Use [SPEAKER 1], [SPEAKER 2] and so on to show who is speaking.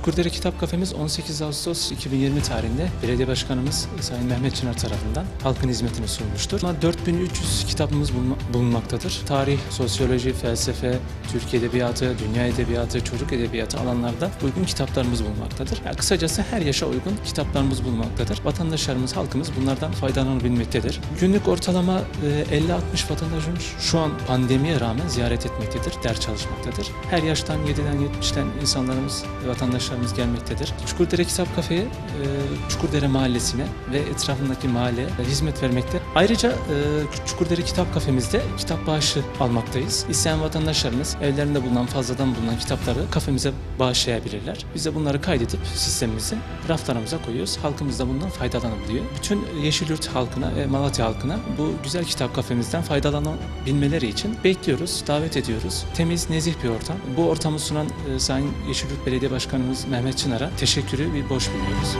[SPEAKER 1] Çukurdere Kitap Kafemiz 18 Ağustos 2020 tarihinde Belediye Başkanımız Sayın Mehmet Çınar tarafından halkın hizmetine sunulmuştur. Ama 4300 kitabımız bulunma- bulunmaktadır. Tarih, sosyoloji, felsefe, Türk edebiyatı, dünya edebiyatı, çocuk edebiyatı alanlarda uygun kitaplarımız bulunmaktadır. Yani kısacası her yaşa uygun kitaplarımız bulunmaktadır. Vatandaşlarımız, halkımız bunlardan faydalanabilmektedir. Günlük ortalama e, 50-60 vatandaşımız şu an pandemiye rağmen ziyaret etmektedir, ders çalışmaktadır. Her yaştan 7'den 70'ten insanlarımız, vatandaşlarımız gelmektedir. Çukurdere Kitap Kafe'ye, e, Çukurdere Mahallesi'ne ve etrafındaki mahalleye hizmet vermekte. Ayrıca e, Çukurdere Kitap Kafemizde kitap bağışı almaktayız. İsteyen vatandaşlarımız evlerinde bulunan, fazladan bulunan kitapları kafemize bağışlayabilirler. Biz de bunları kaydedip sistemimize, raflarımıza koyuyoruz. Halkımız da bundan faydalanabiliyor. Bütün Yeşilyurt halkına ve Malatya halkına bu güzel kitap kafemizden faydalanabilmeleri için bekliyoruz, davet ediyoruz. Temiz, nezih bir ortam. Bu ortamı sunan e, Sayın Yeşilyurt Belediye Başkanımız Mehmet Çınar'a teşekkürü bir borç biliyoruz.